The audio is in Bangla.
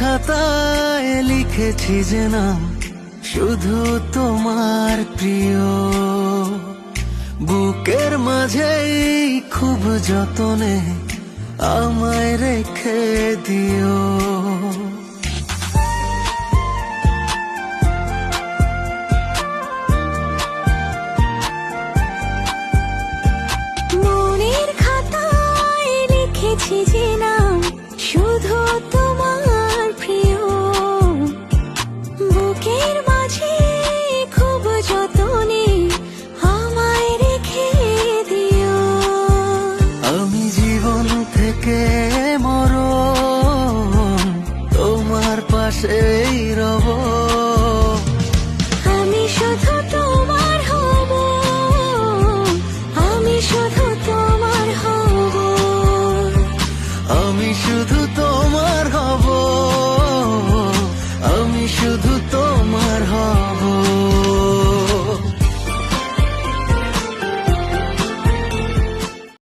খাতায় লিখেছি যে নাম শুধু তোমার প্রিয়। বুকের মাঝেই খুব যতনে আমায় রেখে দিও। মনের খাতায় লিখেছি যে নাম শুধু পাশেই রব। আমি শুধু তোমার হব। আমি শুধু তোমার হব। আমি শুধু তোমার হব। আমি শুধু তোমার